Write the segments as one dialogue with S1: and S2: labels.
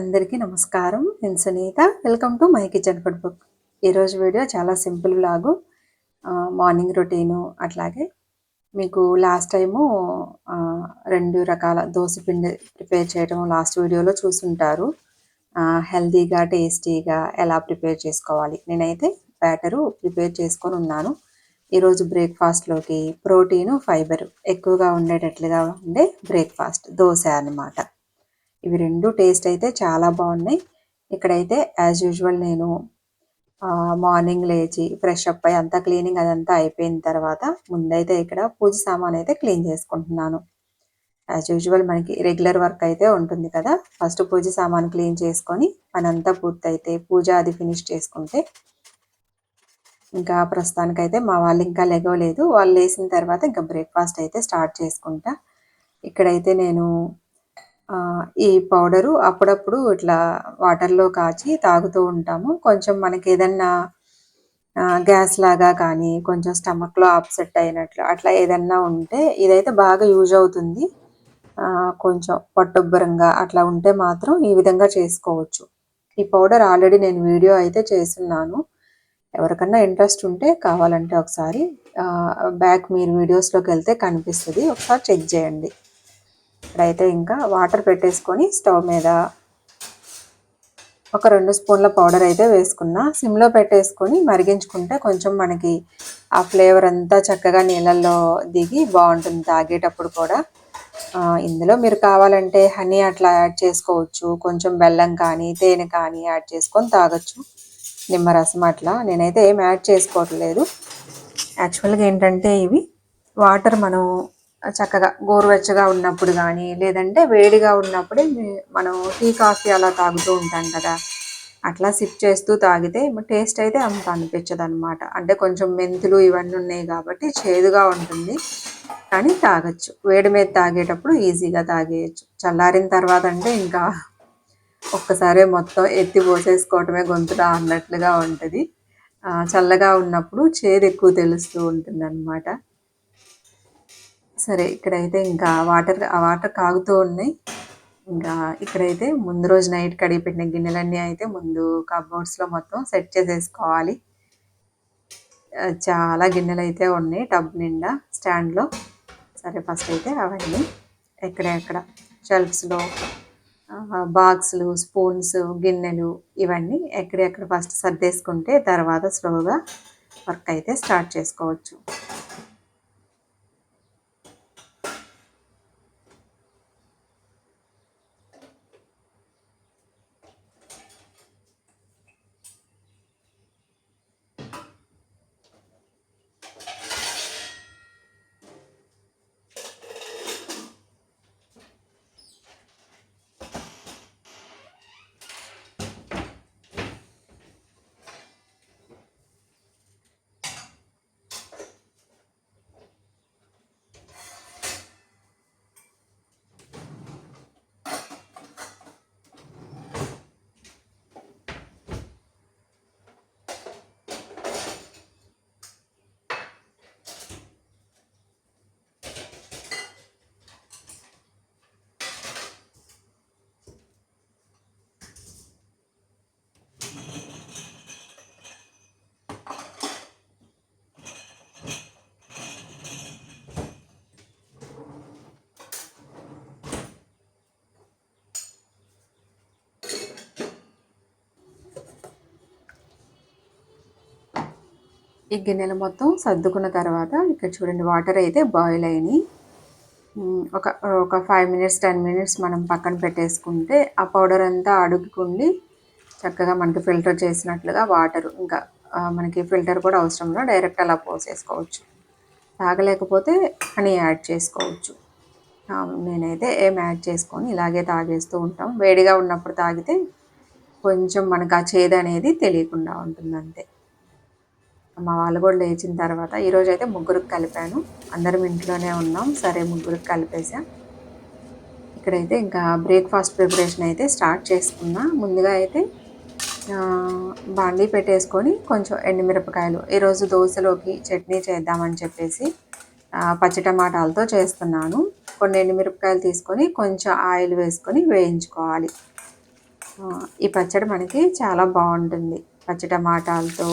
S1: అందరికీ నమస్కారం. నేను Sunitha. Welcome to my kitchen food book ఈరోజు వీడియో చాలా సింపుల్ లాగు. మార్నింగ్ రొటీను అట్లాగే మీకు లాస్ట్ టైము రెండు రకాల దోశ పిండి ప్రిపేర్ చేయడం లాస్ట్ వీడియోలో చూసుంటారు. హెల్తీగా టేస్టీగా ఎలా ప్రిపేర్ చేసుకోవాలి. నేనైతే బ్యాటరు ప్రిపేర్ చేసుకొని ఉన్నాను. ఈరోజు బ్రేక్ఫాస్ట్లోకి ప్రోటీను ఫైబర్ ఎక్కువగా ఉండేటట్లుగా ఉండే బ్రేక్ఫాస్ట్ దోశ అన్నమాట. ఇవి రెండు టేస్ట్ అయితే చాలా బాగున్నాయి. ఇక్కడైతే యాజ్ యూజువల్ నేను మార్నింగ్ లేచి ఫ్రెష్ అప్ అయ్యి అంతా క్లీనింగ్ అదంతా అయిపోయిన తర్వాత ముందైతే ఇక్కడ పూజ సామాన్ అయితే క్లీన్ చేసుకుంటున్నాను. యాజ్ యూజువల్ మనకి రెగ్యులర్ వర్క్ అయితే ఉంటుంది కదా. ఫస్ట్ పూజ సామాన్ క్లీన్ చేసుకొని పనంతా పూర్తయితే పూజ అది ఫినిష్ చేసుకుంటే ఇంకా ప్రస్తుతానికైతే మా వాళ్ళు ఇంకా లెగవలేదు. వాళ్ళు లేచిన తర్వాత ఇంకా బ్రేక్ఫాస్ట్ అయితే స్టార్ట్ చేసుకుంటా. ఇక్కడైతే నేను ఈ పౌడరు అప్పుడప్పుడు ఇట్లా వాటర్‌లో కాచి తాగుతూ ఉంటాము. కొంచెం మనకి ఏదన్నా గ్యాస్ లాగా కానీ, కొంచెం స్టమక్‌లో అప్సెట్ అయినట్లు అట్లా ఏదన్నా ఉంటే ఇదైతే బాగా యూజ్ అవుతుంది. కొంచెం పట్టుబ్బరంగా అట్లా ఉంటే మాత్రం ఈ విధంగా చేసుకోవచ్చు. ఈ పౌడర్ ఆల్రెడీ నేను వీడియో అయితే చేస్తున్నాను ఎవరికన్నా ఇంట్రెస్ట్ ఉంటే కావాలంటే ఒకసారి బ్యాక్ మీరు వీడియోస్‌లోకి వెళ్తే కనిపిస్తుంది ఒకసారి చెక్ చేయండి. ఇక్కడైతే ఇంకా వాటర్ పెట్టేసుకొని స్టవ్ మీద ఒక రెండు స్పూన్ల పౌడర్ అయితే వేసుకున్నా. సిమ్లో పెట్టేసుకొని మరిగించుకుంటే కొంచెం మనకి ఆ ఫ్లేవర్ అంతా చక్కగా నీళ్ళల్లో దిగి బాగుంటుంది తాగేటప్పుడు కూడా. ఇందులో మీరు కావాలంటే హనీ అట్లా యాడ్ చేసుకోవచ్చు. కొంచెం బెల్లం కానీ తేనె కానీ యాడ్ చేసుకొని తాగొచ్చు. నిమ్మరసం అట్లా నేనైతే ఏం యాడ్ చేసుకోవట్లేదు. యాక్చువల్గా ఏంటంటే ఇవి వాటర్ మనం చక్కగా గోరువెచ్చగా ఉన్నప్పుడు కానీ లేదంటే వేడిగా ఉన్నప్పుడే మనం టీ కాఫీ అలా తాగుతూ ఉంటాం కదా. అట్లా సిప్ చేస్తూ తాగితే టేస్ట్ అయితే అంత అనిపించదు అనమాట అంటే కొంచెం మెంతులు ఇవన్నీ ఉన్నాయి కాబట్టి చేదుగా ఉంటుంది. కానీ తాగొచ్చు. వేడి మీద తాగేటప్పుడు ఈజీగా తాగేయచ్చు. చల్లారిన తర్వాత అంటే ఇంకా ఒక్కసారే మొత్తం ఎత్తి పోసేసుకోవటమే గొంతులా అన్నట్లుగా ఉంటుంది. చల్లగా ఉన్నప్పుడు చేదు ఎక్కువ తెలుస్తూ ఉంటుంది అనమాట సరే ఇక్కడైతే ఇంకా వాటర్ ఆ వాటర్ కాగుతూ ఉన్నాయి. ఇంకా ఇక్కడైతే ముందు రోజు నైట్ కడిగి పెట్టిన గిన్నెలన్నీ అయితే ముందు కబోర్డ్స్లో మొత్తం సెట్ చేసేసుకోవాలి. చాలా గిన్నెలు అయితే ఉన్నాయి టబ్ నిండా స్టాండ్లో సరే ఫస్ట్ అయితే అవన్నీ ఎక్కడెక్కడ షెల్ఫ్స్లో బాక్సులు స్పూన్స్ గిన్నెలు ఇవన్నీ ఎక్కడెక్కడ ఫస్ట్ సర్దేసుకుంటే తర్వాత స్లోగా వర్క్ అయితే స్టార్ట్ చేసుకోవచ్చు. ఈ గిన్నెలు మొత్తం సర్దుకున్న తర్వాత ఇక్కడ చూడండి వాటర్ అయితే బాయిల్ అయినాయి. ఒక ఒక ఫైవ్ మినిట్స్ టెన్ మినిట్స్ మనం పక్కన పెట్టేసుకుంటే ఆ పౌడర్ అంతా అడుగుకుండి చక్కగా మనకి ఫిల్టర్ చేసినట్లుగా వాటర్ ఇంకా మనకి ఫిల్టర్ కూడా అవసరం లేదు డైరెక్ట్ అలా పోసేసుకోవచ్చు. తాగలేకపోతే హనీ యాడ్ చేసుకోవచ్చు. నేనైతే ఏం యాడ్ చేసుకొని ఇలాగే తాగేస్తూ ఉంటాం. వేడిగా ఉన్నప్పుడు తాగితే కొంచెం మనకు ఆ చేదు అనేది తెలియకుండా ఉంటుంది అంతే మా వాళ్ళు కూడా లేచిన తర్వాత ఈరోజు అయితే ముగ్గురికి కలిపాను. అందరం ఇంట్లోనే ఉన్నాం. సరే ముగ్గురికి కలిపేసా ఇక్కడైతే ఇంకా బ్రేక్ఫాస్ట్ ప్రిపరేషన్ అయితే స్టార్ట్ చేసుకున్నా. ముందుగా అయితే బాండీ పెట్టేసుకొని కొంచెం ఎండుమిరపకాయలు ఈరోజు దోశలోకి చట్నీ చేద్దామని చెప్పేసి పచ్చి టమాటాలతో చేస్తున్నాను. కొన్ని ఎండుమిరపకాయలు తీసుకొని కొంచెం ఆయిల్ వేసుకొని వేయించుకోవాలి. ఈ పచ్చడి మనకి చాలా బాగుంటుంది. పచ్చి టమాటాలతో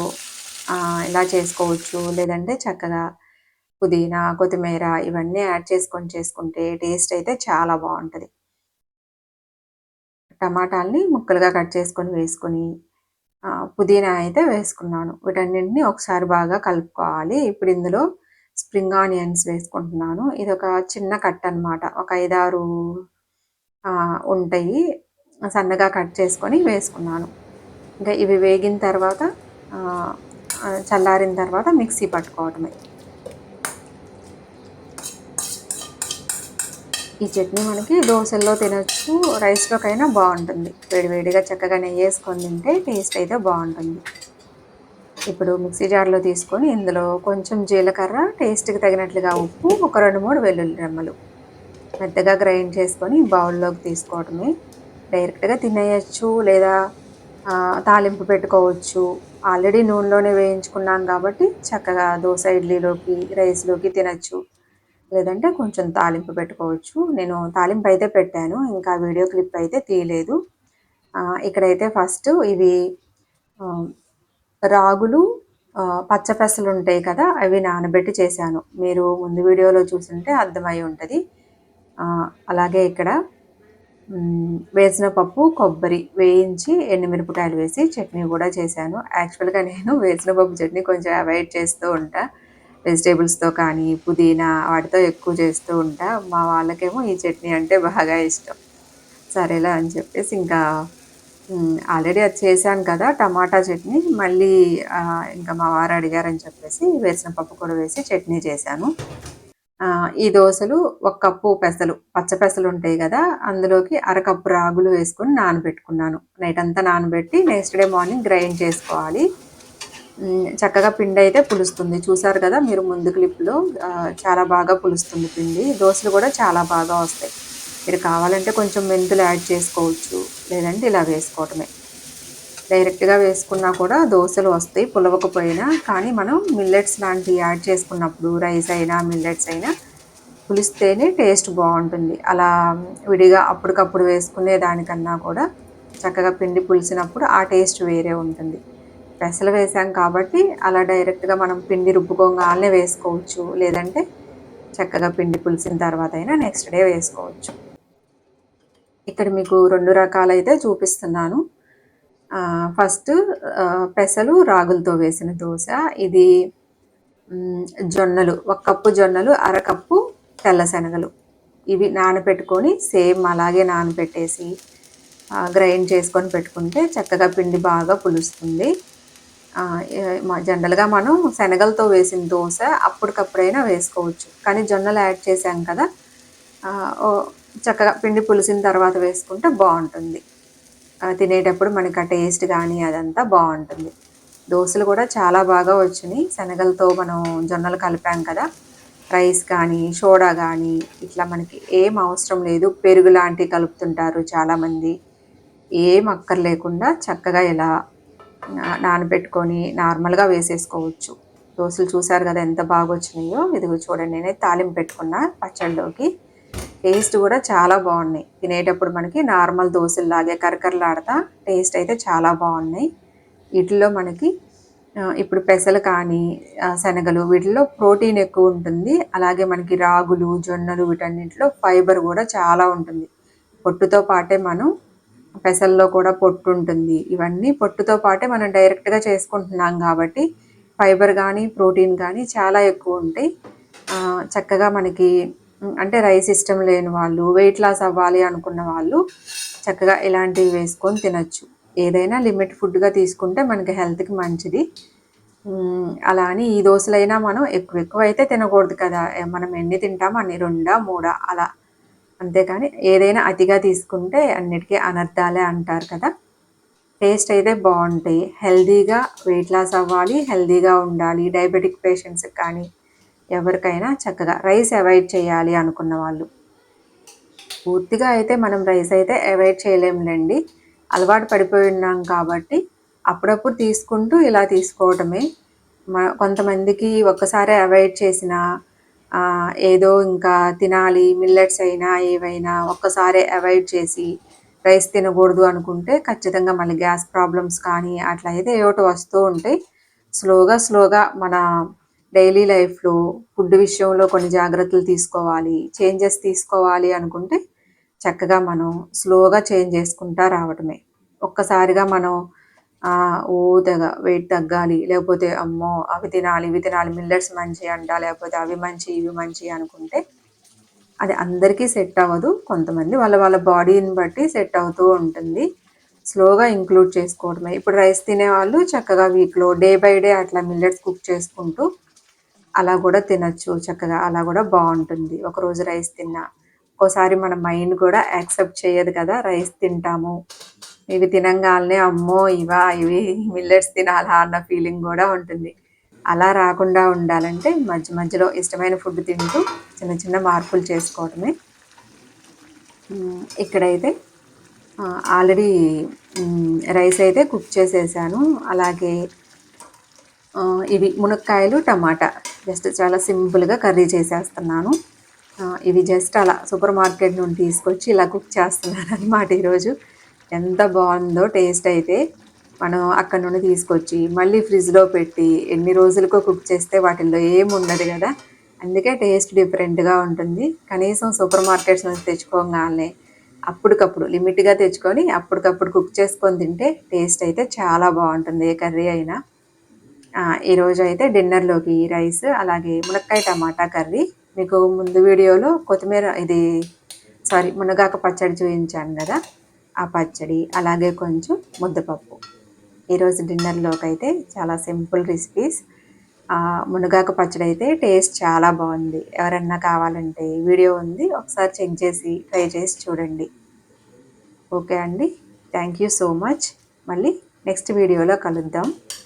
S1: ఇలా చేసుకోవచ్చు. లేదంటే చక్కగా పుదీనా కొత్తిమీర ఇవన్నీ యాడ్ చేసుకొని చేసుకుంటే టేస్ట్ అయితే చాలా బాగుంటుంది. టమాటాలని ముక్కలుగా కట్ చేసుకొని వేసుకొని పుదీనా అయితే వేసుకున్నాను. వీటన్నింటిని ఒకసారి బాగా కలుపుకోవాలి. ఇప్పుడు ఇందులో స్ప్రింగ్ ఆనియన్స్ వేసుకుంటున్నాను. ఇది ఒక చిన్న కట్ అనమాట ఒక ఐదారు ఉంటాయి. సన్నగా కట్ చేసుకొని వేసుకున్నాను. ఇంకా ఇవి వేగిన తర్వాత చల్లారిన తర్వాత మిక్సీ పట్టుకోవటమే ఈ చట్నీ మనకి దోశల్లో తినచ్చు రైస్లోకైనా బాగుంటుంది. వేడివేడిగా చక్కగా నెయ్యి వేసుకొని తింటే టేస్ట్ అయితే బాగుంటుంది. ఇప్పుడు మిక్సీ జార్లో తీసుకొని ఇందులో కొంచెం జీలకర్ర టేస్ట్కి తగినట్లుగా ఉప్పు ఒక రెండు మూడు వెల్లుల్లి రెమ్మలు. మెత్తగా గ్రైండ్ చేసుకొని బౌల్లోకి తీసుకోవటమే డైరెక్ట్గా తినేయచ్చు లేదా తాలింపు పెట్టుకోవచ్చు. ఆల్రెడీ నూనెలోనే వేయించుకున్నాం కాబట్టి చక్కగా దోశ ఇడ్లీలోకి రైస్లోకి తినచ్చు. లేదంటే కొంచెం తాలింపు పెట్టుకోవచ్చు. నేను తాలింపు అయితే పెట్టాను ఇంకా వీడియో క్లిప్ అయితే తీయలేదు. ఇక్కడైతే ఫస్ట్ ఇవి రాగులు పచ్చపెసలు ఉంటాయి కదా అవి నానబెట్టి చేశాను. మీరు ముందు వీడియోలో చూసుంటే అర్థమై ఉంటుంది. అలాగే ఇక్కడ వేసిన పప్పు కొబ్బరి వేయించి ఎండుమిరపకాయలు వేసి చట్నీ కూడా చేశాను. యాక్చువల్గా నేను వేసిన పప్పు చట్నీ కొంచెం అవాయిడ్ చేస్తూ ఉంటా. వెజిటేబుల్స్తో కానీ పుదీనా వాటితో ఎక్కువ చేస్తూ ఉంటా. మా వాళ్ళకేమో ఈ చట్నీ అంటే బాగా ఇష్టం. సరేలా అని చెప్పేసి ఇంకా ఆల్రెడీ అది చేశాను కదా టమాటా చట్నీ. మళ్ళీ ఇంకా మా వారు అడిగారని చెప్పేసి వేసిన పప్పు కూడా వేసి చట్నీ చేశాను. ఈ దోశలు ఒక కప్పు పెసలు పచ్చ పెసలు ఉంటాయి కదా అందులోకి అరకప్పు రాగులు వేసుకొని నానబెట్టుకున్నాను. నైట్ అంతా నానబెట్టి నెక్స్ట్ డే మార్నింగ్ గ్రైండ్ చేసుకోవాలి. చక్కగా పిండి అయితే పులుస్తుంది. చూసారు కదా మీరు ముందు క్లిప్లో చాలా బాగా పులుస్తుంది పిండి. దోశలు కూడా చాలా బాగా వస్తాయి. మీరు కావాలంటే కొంచెం మెంతులు యాడ్ చేసుకోవచ్చు. లేదంటే ఇలా వేసుకోవటమే. డైరెక్ట్గా వేసుకున్నా కూడా దోశలు వస్తాయి పులవకపోయినా కానీ మనం మిల్లెట్స్ లాంటివి యాడ్ చేసుకున్నప్పుడు రైస్ అయినా మిల్లెట్స్ అయినా పులిస్తేనే టేస్ట్ బాగుంటుంది. అలా విడిగా అప్పటికప్పుడు వేసుకునే దానికన్నా కూడా చక్కగా పిండి పులిసినప్పుడు ఆ టేస్ట్ వేరే ఉంటుంది. పెసలు వేసాం కాబట్టి అలా డైరెక్ట్గా మనం పిండి రుబ్బుకోగానే వేసుకోవచ్చు. లేదంటే చక్కగా పిండి పులిసిన తర్వాత అయినా నెక్స్ట్ డే వేసుకోవచ్చు. ఇక్కడ మీకు రెండు రకాలైతే చూపిస్తున్నాను. ఫస్ట్ పెసలు రాగులతో వేసిన దోశ. ఇది జొన్నలు ఒక కప్పు జొన్నలు అరకప్పు తెల్ల శనగలు. ఇవి నానబెట్టుకొని సేమ్ అలాగే నానబెట్టేసి గ్రైండ్ చేసుకొని పెట్టుకుంటే చక్కగా పిండి బాగా పులుస్తుంది. జనరల్గా మనం శనగలతో వేసిన దోశ అప్పటికప్పుడైనా వేసుకోవచ్చు. కానీ జొన్నలు యాడ్ చేసాం కదా చక్కగా పిండి పులిసిన తర్వాత వేసుకుంటే బాగుంటుంది. తినేటప్పుడు మనకి ఆ టేస్ట్ కానీ అదంతా బాగుంటుంది. దోశలు కూడా చాలా బాగా వచ్చినాయి. శనగలతో మనం జొన్నలు కలిపాం కదా. రైస్ కానీ సోడా కానీ ఇట్లా మనకి ఏం అవసరం లేదు. పెరుగు లాంటివి కలుపుతుంటారు చాలామంది. ఏం అక్కర్లేకుండా చక్కగా ఇలా నానబెట్టుకొని నార్మల్గా వేసేసుకోవచ్చు. దోశలు చూసారు కదా ఎంత బాగా వచ్చినాయో ఇదిగో చూడండి నేనే తాలింపు పెట్టుకున్నా పచ్చళ్ళలోకి టేస్ట్ కూడా చాలా బాగున్నాయి. తినేటప్పుడు మనకి నార్మల్ దోశల్లాగే కరకరలాడతా టేస్ట్ అయితే చాలా బాగున్నాయి. వీటిలో మనకి ఇప్పుడు పెసలు కానీ శనగలు వీటిలో ప్రోటీన్ ఎక్కువ ఉంటుంది. అలాగే మనకి రాగులు జొన్నలు వీటన్నింటిలో ఫైబర్ కూడా చాలా ఉంటుంది. పొట్టుతో పాటే మనం పెసల్లో కూడా పొట్టు ఉంటుంది. ఇవన్నీ పొట్టుతో పాటే మనం డైరెక్ట్గా చేసుకుంటున్నాం కాబట్టి ఫైబర్ కానీ ప్రోటీన్ కానీ చాలా ఎక్కువ ఉంటాయి. చక్కగా మనకి అంటే రైస్ ఇష్టం లేని వాళ్ళు వెయిట్ లాస్ అవ్వాలి అనుకున్న వాళ్ళు చక్కగా ఇలాంటివి వేసుకొని తినచ్చు. ఏదైనా లిమిట్ ఫుడ్గా తీసుకుంటే మనకి హెల్త్కి మంచిది. అలా అని ఈ దోశలైనా మనం ఎక్కువ ఎక్కువ అయితే తినకూడదు కదా. మనం ఎన్ని తింటామో అన్ని రెండా మూడా అలా. అంతేకాని ఏదైనా అతిగా తీసుకుంటే అన్నిటికీ అనర్థాలే అంటారు కదా. టేస్ట్ అయితే బాగుంటాయి. హెల్దీగా వెయిట్ లాస్ అవ్వాలి హెల్దీగా ఉండాలి. డయాబెటిక్ పేషెంట్స్కి కానీ ఎవరికైనా చక్కగా రైస్ అవాయిడ్ చేయాలి అనుకున్న వాళ్ళు. పూర్తిగా అయితే మనం రైస్ అయితే అవాయిడ్ చేయలేములేండి. అలవాటు పడిపోయి ఉన్నాం కాబట్టి అప్పుడప్పుడు తీసుకుంటూ ఇలా తీసుకోవటమే. కొంతమందికి ఒక్కసారి అవాయిడ్ చేసిన ఏదో ఇంకా తినాలి మిల్లెట్స్ అయినా ఏవైనా ఒక్కసారి అవాయిడ్ చేసి రైస్ తినకూడదు అనుకుంటే ఖచ్చితంగా మళ్ళీ గ్యాస్ ప్రాబ్లమ్స్ కానీ అట్లా అయితే ఏమిటి వస్తూ ఉంటాయి. స్లోగా స్లోగా మన డైలీ లైఫ్లో ఫుడ్ విషయంలో కొన్ని జాగ్రత్తలు తీసుకోవాలి చేంజెస్ తీసుకోవాలి అనుకుంటే చక్కగా మనం స్లోగా చేంజ్ చేసుకుంటా రావటమే. ఒక్కసారిగా మనం ఓ తెగ వెయిట్ తగ్గాలి లేకపోతే అమ్మో అవి తినాలి ఇవి తినాలి మిల్లెట్స్ మంచి అంట లేకపోతే అవి మంచి ఇవి మంచి అనుకుంటే అది అందరికీ సెట్ అవ్వదు. కొంతమంది వాళ్ళ వాళ్ళ బాడీని బట్టి సెట్ అవుతూ ఉంటుంది. స్లోగా ఇంక్లూడ్ చేసుకోవడమే ఇప్పుడు రైస్ తినేవాళ్ళు చక్కగా వీక్లో డే బై డే అట్లా మిల్లెట్స్ కుక్ చేసుకుంటూ అలా కూడా తినచ్చు చక్కగా అలా కూడా బాగుంటుంది. ఒకరోజు రైస్ తిన్నా. ఒక్కోసారి మన మైండ్ కూడా యాక్సెప్ట్ చేయదు కదా రైస్ తింటాము. ఇవి తినంగానే అమ్మో ఇవా ఇవి మిల్లెట్స్ తినాలా అన్న ఫీలింగ్ కూడా ఉంటుంది. అలా రాకుండా ఉండాలంటే మధ్య మధ్యలో ఇష్టమైన ఫుడ్ తింటూ చిన్న చిన్న మార్పులు చేసుకోవటమే. ఇక్కడైతే ఆల్రెడీ రైస్ అయితే కుక్ చేసేసాను. అలాగే ఇవి మునక్కాయలు టమాటా. జస్ట్ చాలా సింపుల్గా కర్రీ చేసేస్తున్నాను. ఇవి జస్ట్ అలా సూపర్ మార్కెట్ నుండి తీసుకొచ్చి ఇలా కుక్ చేస్తున్నాను అనమాట ఈరోజు. ఎంత బాగుందో టేస్ట్ అయితే మనం అక్కడ నుండి తీసుకొచ్చి మళ్ళీ ఫ్రిడ్జ్లో పెట్టి ఎన్ని రోజులకో కుక్ చేస్తే వాటిల్లో ఏముండదు ఉండదు కదా. అందుకే టేస్ట్ డిఫరెంట్గా ఉంటుంది. కనీసం సూపర్ మార్కెట్స్ నుంచి తెచ్చుకోగానే అప్పటికప్పుడు లిమిట్గా తెచ్చుకొని అప్పటికప్పుడు కుక్ చేసుకొని తింటే టేస్ట్ అయితే చాలా బాగుంటుంది ఏ కర్రీ అయినా. ఈరోజు అయితే డిన్నర్లోకి రైస్ అలాగే మునక్కాయ టమాటా కర్రీ. మీకు ముందు వీడియోలో కొత్తిమీర ఇది సారీ మునగాక పచ్చడి చూపించాను కదా ఆ పచ్చడి అలాగే కొంచెం ముద్దపప్పు. ఈరోజు డిన్నర్లోకి అయితే చాలా సింపుల్ రెసిపీస్ మునగాక పచ్చడి అయితే టేస్ట్ చాలా బాగుంది. ఎవరన్నా కావాలంటే వీడియో ఉంది ఒకసారి చెక్ చేసి ట్రై చేసి చూడండి. ఓకే అండి. థ్యాంక్ యూ సో మచ్ మళ్ళీ నెక్స్ట్ వీడియోలో కలుద్దాం.